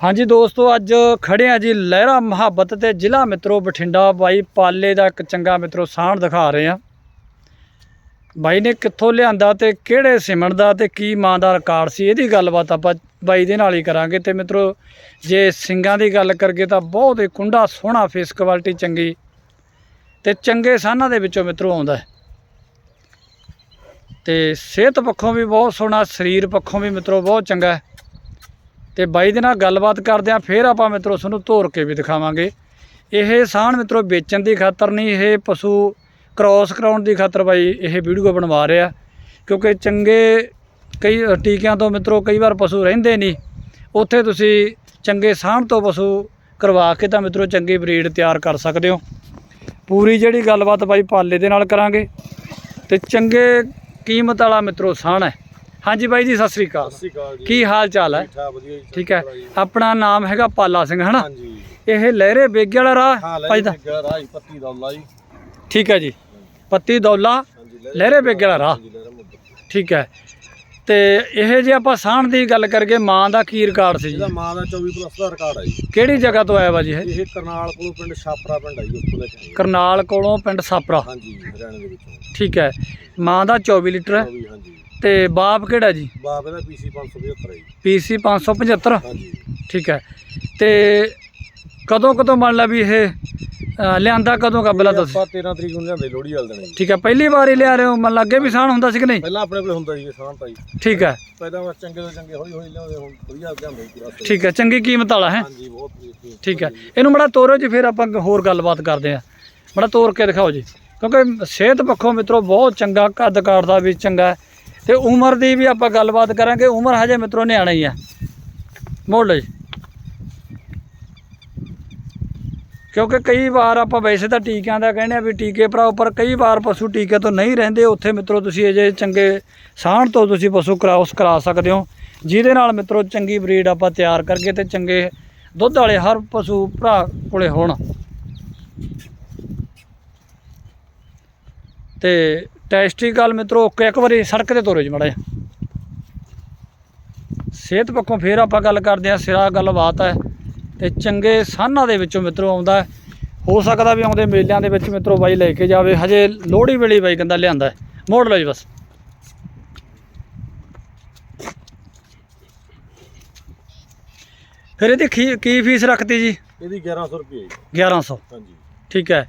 ਹਾਂਜੀ ਦੋਸਤੋ, ਅੱਜ ਖੜੇ ਆ ਜੀ ਲਹਿਰਾ ਮੁਹੱਬਤ ਤੇ ਜ਼ਿਲ੍ਹਾ ਮਿੱਤਰੋ ਬਠਿੰਡਾ। ਬਾਈ ਪਾਲੇ ਦਾ ਇੱਕ ਚੰਗਾ ਮਿੱਤਰੋ ਸਾਹਣ ਦਿਖਾ ਰਹੇ ਆ ਬਾਈ ਨੇ ਕਿੱਥੋਂ ਲਿਆਂਦਾ ਤੇ ਕਿਹੜੇ ਸਿਮਣ ਦਾ ਤੇ ਕੀ ਮਾਂ ਦਾ ਰਿਕਾਰਡ ਸੀ, ਇਹਦੀ ਗੱਲਬਾਤ ਆਪਾਂ ਬਾਈ ਦੇ ਨਾਲ ਹੀ ਕਰਾਂਗੇ। ਤੇ ਮਿੱਤਰੋ, ਜੇ ਸਿੰਘਾਂ ਦੀ ਗੱਲ ਕਰਗੇ ਤਾਂ ਬਹੁਤ ਹੀ ਕੁੰਡਾ ਸੋਹਣਾ ਫੇਸ ਕੁਆਲਿਟੀ ਚੰਗੀ ਤੇ ਚੰਗੇ ਸਾਨਾਂ ਦੇ ਵਿੱਚੋਂ ਮਿੱਤਰੋ ਆਉਂਦਾ ਹੈ। ਤੇ ਸਿਹਤ ਪੱਖੋਂ ਵੀ ਬਹੁਤ ਸੋਹਣਾ, ਸਰੀਰ ਪੱਖੋਂ ਵੀ ਮਿੱਤਰੋ ਬਹੁਤ ਚੰਗਾ ਹੈ। ਤੇ ਬਾਈ ਦੇ ਨਾਲ ਗੱਲਬਾਤ ਕਰਦੇ ਆ ਫਿਰ ਆਪਾਂ ਮਿੱਤਰੋ ਤੁਹਾਨੂੰ ਤੋਰ ਕੇ ਵੀ ਦਿਖਾਵਾਂਗੇ। ਇਹ ਸਾਹਣ ਮਿੱਤਰੋ ਵੇਚਣ ਦੀ ਖਾਤਰ ਨਹੀਂ, ਇਹ ਪਸ਼ੂ ਕ੍ਰਾਸ ਕਰਾਉਣ ਦੀ ਖਾਤਰ ਬਾਈ ਇਹ ਵੀਡੀਓ ਬਣਵਾ ਰਿਹਾ। ਕਿਉਂਕਿ ਚੰਗੇ ਕਈ ਟੀਕਿਆਂ ਤੋਂ ਮਿੱਤਰੋ ਕਈ ਵਾਰ ਪਸ਼ੂ ਰਹਿੰਦੇ ਨਹੀਂ। ਉੱਥੇ ਤੁਸੀਂ ਚੰਗੇ ਸਾਹਣ ਤੋਂ ਪਸ਼ੂ ਕਰਵਾ ਕੇ ਤਾਂ ਮਿੱਤਰੋ ਚੰਗੀ ਬਰੀਡ ਤਿਆਰ ਕਰ ਸਕਦੇ ਹੋ। ਪੂਰੀ ਜਿਹੜੀ ਗੱਲਬਾਤ ਬਾਈ ਪਾਲੇ ਦੇ ਨਾਲ ਕਰਾਂਗੇ। ਤੇ ਚੰਗੇ ਕੀਮਤ ਵਾਲਾ ਮਿੱਤਰੋ ਸਾਹਣ ਹੈ। ਹਾਂਜੀ ਬਾਈ ਜੀ ਸਤਿ ਸ੍ਰੀ ਅਕਾਲ। ਸਤਿ ਸ਼੍ਰੀ ਅਕਾਲ ਜੀ। ਕੀ ਹਾਲ ਚਾਲ ਹੈ? ਠੀਕ ਠਾਕ ਵਧੀਆ ਜੀ ਠੀਕ ਹੈ। ਆਪਣਾ ਨਾਮ ਹੈਗਾ ਪਾਲਾ ਸਿੰਘ ਹਨਾ? ਹਾਂਜੀ। ਇਹ ਲਹਿਰੇ ਬੇਗੇ ਵਾਲਾ ਰਾਹ ਹਾਂ ਲੈ ਭਾਈ ਦਾ? ਜੀ ਰਾਜ ਪੱਤੀ ਦੌਲਾ ਜੀ। ਠੀਕ ਹੈ ਜੀ। ਪੱਤੀ ਦੌਲਾ ਲਹਿਰੇ ਬੇਗੇ ਵਾਲਾ ਰਾਹ। ਲਹਿਰਾ ਠੀਕ ਹੈ। ਤੇ ਇਹ ਜੇ ਆਪਾਂ ਸਾਹਣ ਦੀ ਗੱਲ ਕਰਗੇ ਮਾਂ ਦਾ ਕੀ ਰਿਕਾਰਡ ਸੀ ਜੀ? ਇਹਦਾ ਮਾਂ ਦਾ 24 ਪਲੱਸ ਦਾ ਰਿਕਾਰਡ ਹੈ ਜੀ। ਕਿਹੜੀ ਜਗ੍ਹਾ ਤੋਂ ਆਇਆ ਵਾ ਜੀ ਇਹ? ਇਹ ਕਰਨਾਲ ਕੋਲੋਂ ਪਿੰਡ ਛਾਪਰਾ ਪਿੰਡ ਹੈ ਜੀ ਉੱਥੋਂ ਦਾ ਕਰਨਾਲ ਕੋਲੋਂ ਪਿੰਡ ਸਾਪਰਾ ਹਾਂਜੀ ਹਰਿਆਣੇ ਦੇ ਵਿੱਚੋਂ। ਠੀਕ ਹੈ। ਮਾਂ ਦਾ 24 ਲੀਟਰ ਹੈ। 24 ਹਾਂਜੀ। ਤੇ ਬਾਪ ਕਿਹੜਾ ਜੀ? ਬਾਪ ਇਹਦਾ ਪੀਸੀ 575 ਹੈ ਜੀ। PC 575 ਹਾਂਜੀ। ਠੀਕ ਹੈ। ਤੇ ਕਦੋਂ ਕਦੋਂ ਮੰਨ ਲਾ ਵੀ ਇਹ ਅ, ਲਿਆਂਦਾ ਕਦੋਂ ਕਬਲਾ ਤੁਸੀਂ? ਆਪਾਂ 13 ਤਰੀਕ ਨੂੰ ਲਿਆਂਦੇ ਲੋਹੜੀ ਵਾਲੇ ਦਿਨ ਜੀ। ਠੀਕ ਹੈ ਪਹਿਲੀ ਵਾਰ ਹੀ ਲਿਆ ਰਹੇ ਹੋ ਮੰਨ ਲਾ ਅੱਗੇ ਵੀ ਸਾਹਣ ਹੁੰਦਾ ਸੀ ਕਿ ਨਹੀਂ? ਪਹਿਲਾਂ ਆਪਣੇ ਕੋਲ ਹੁੰਦਾ ਜੀ ਸਾਂਭ ਤਾਂ ਜੀ। ਠੀਕ ਹੈ। ਪਹਿਲਾਂ ਮੈਂ ਚੰਗੇ ਤੋਂ ਚੰਗੇ ਹੌਲੀ ਹੌਲੀ ਲਿਆਉਂਦੇ ਹੁਣ ਵਧੀਆ ਲਿਆਂਦੇ ਜੀ ਪੂਰਾ ਠੀਕ ਹੈ ਚੰਗੀ ਕੀਮਤ ਵਾਲਾ ਹੈ? ਹਾਂਜੀ ਬਹੁਤ ਵਧੀਆ। ਠੀਕ ਹੈ। ਇਹਨੂੰ ਬੜਾ ਤੋਰੋ ਜੀ ਫਿਰ ਆਪਾਂ ਹੋਰ ਗੱਲਬਾਤ ਕਰਦੇ ਆ ਬੜਾ ਤੋਰ ਕੇ ਦਿਖਾਓ ਜੀ। ਕਿਉਂਕਿ ਸਿਹਤ ਪੱਖੋਂ ਮਿੱਤਰੋ ਬਹੁਤ ਚੰਗਾ ਕੱਦ ਕਾਠ ਦਾ ਵੀ ਚੰਗਾ ਹੈ। ਤੇ ਉਮਰ ਦੀ ਵੀ ਆਪਾਂ ਗੱਲਬਾਤ ਕਰਾਂਗੇ, ਉਮਰ ਹਜੇ ਮਿੱਤਰੋ ਨਿਆਣਾ ਹੀ ਆ ਮੁੱਲ ਜੀ। ਕਿਉਂਕਿ ਕਈ ਵਾਰ ਆਪਾਂ ਵੈਸੇ ਤਾਂ ਟੀਕਿਆਂ ਦਾ ਕਹਿੰਦੇ ਆ ਵੀ ਟੀਕੇ ਭਰਾਓ, ਪਰ ਕਈ ਵਾਰ ਪਸ਼ੂ ਟੀਕੇ ਤੋਂ ਨਹੀਂ ਰਹਿੰਦੇ, ਉੱਥੇ ਮਿੱਤਰੋ ਤੁਸੀਂ ਅਜੇ ਚੰਗੇ ਸਾਹਣ ਤੋਂ ਤੁਸੀਂ ਪਸ਼ੂ ਕ੍ਰਾਸ ਕਰਾ ਸਕਦੇ ਹੋ। ਜਿਹਦੇ ਨਾਲ ਮਿੱਤਰੋ ਚੰਗੀ ਬਰੀਡ ਆਪਾਂ ਤਿਆਰ ਕਰਕੇ ਤੇ ਚੰਗੇ ਦੁੱਧ ਵਾਲੇ ਹਰ ਪਸ਼ੂ ਭਰਾ ਕੋਲੇ ਹੋਣ। ਤੇ ਟੈਸਟੀਕਲ ਮਿੱਤਰੋ ਓਕੇ ਇੱਕ ਵਾਰੀ ਸੜਕ ਤੇ ਤੋਰੋ ਜੀ ਮੜਾ ਸਿਹਤ ਪੱਖੋਂ ਫੇਰ ਆਪਾਂ ਗੱਲ ਕਰਦੇ ਹਾਂ ਸਿਰਾ ਗੱਲਬਾਤ ਹੈ ਤੇ ਚੰਗੇ ਸਾਨਾਂ ਦੇ ਵਿੱਚੋਂ ਮਿੱਤਰੋ ਆਉਂਦਾ ਹੈ। ਸਕਦਾ ਵੀ ਆਉਂਦੇ ਮੇਲਿਆਂ ਦੇ ਵਿੱਚ ਮਿੱਤਰੋ ਬਾਈ ਲੈ ਕੇ ਜਾਵੇ ਹਜੇ ਲੋਹੜੀ ਵੇਲੇ ਬਾਈ ਕਹਿੰਦਾ ਲਿਆਂਦਾ। ਮੋੜ ਲਓ ਜੀ ਬਸ। ਫਿਰ ਇਹਦੀ ਕੀ ਕੀ ਫੀਸ ਰੱਖਤੀ ਜੀ? ਇਹਦੀ 1100 ਰੁਪਏ ਜੀ। 1100 ਹਾਂਜੀ। ਠੀਕ ਹੈ।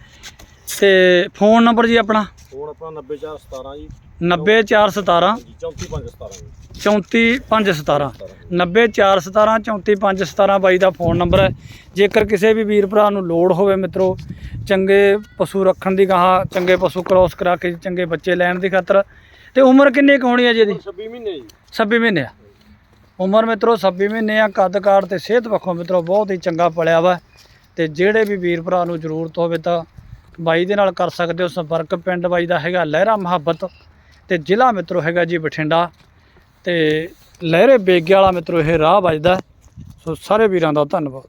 ਤੇ ਫੋਨ ਨੰਬਰ ਜੀ ਆਪਣਾ? ਹੁਣ ਆਪਣਾ 90417 ਜੀ। 90417 ਹਾਂਜੀ 34517 ਜੀ। 34517 90417 34517 ਬਾਈ ਦਾ ਫੋਨ ਨੰਬਰ ਹੈ। ਜੇਕਰ ਕਿਸੇ ਵੀ ਵੀਰ ਭਰਾ ਨੂੰ ਲੋੜ ਹੋਵੇ ਮਿੱਤਰੋ ਚੰਗੇ ਪਸ਼ੂ ਰੱਖਣ ਦੀ ਗਾਹਾਂ ਚੰਗੇ ਪਸ਼ੂ ਕ੍ਰੋਸ ਕਰਾ ਕੇ ਚੰਗੇ ਬੱਚੇ ਲੈਣ ਦੀ ਖਾਤਰ। ਤੇ ਉਮਰ ਕਿੰਨੀ ਕੁ ਹੋਣੀ ਹੈ ਜੀ ਇਹਦੀ? 26 ਮਹੀਨੇ ਜੀ। 26 ਮਹੀਨੇ ਆ। ਉਮਰ ਮਿੱਤਰੋ 26 ਮਹੀਨੇ ਆ। ਕੱਦ ਕਾਠ ਤੇ ਸਿਹਤ ਪੱਖੋਂ ਮਿੱਤਰੋ ਬਹੁਤ ਹੀ ਚੰਗਾ ਪਲਿਆ ਵਾ। ਤੇ ਜਿਹੜੇ ਵੀ ਵੀਰ ਭਰਾ ਨੂੰ ਜ਼ਰੂਰਤ ਹੋਵੇ ਤਾਂ ਬਾਈ ਦੇ ਨਾਲ ਕਰ ਸਕਦੇ ਹੋ ਸੰਪਰਕ। ਪਿੰਡ ਬਾਈ ਦਾ ਹੈਗਾ ਲਹਿਰਾ ਮੁਹੱਬਤ ਤੇ ਜ਼ਿਲ੍ਹਾ ਮਿੱਤਰੋ ਹੈਗਾ ਜੀ ਬਠਿੰਡਾ ਤੇ ਲਹਿਰੇ ਬੇਗੇ ਵਾਲਾ ਮਿੱਤਰੋ ਇਹ ਰਾਹ ਵੱਜਦਾ ਸੋ ਸਾਰੇ ਵੀਰਾਂ ਦਾ ਧੰਨਵਾਦ।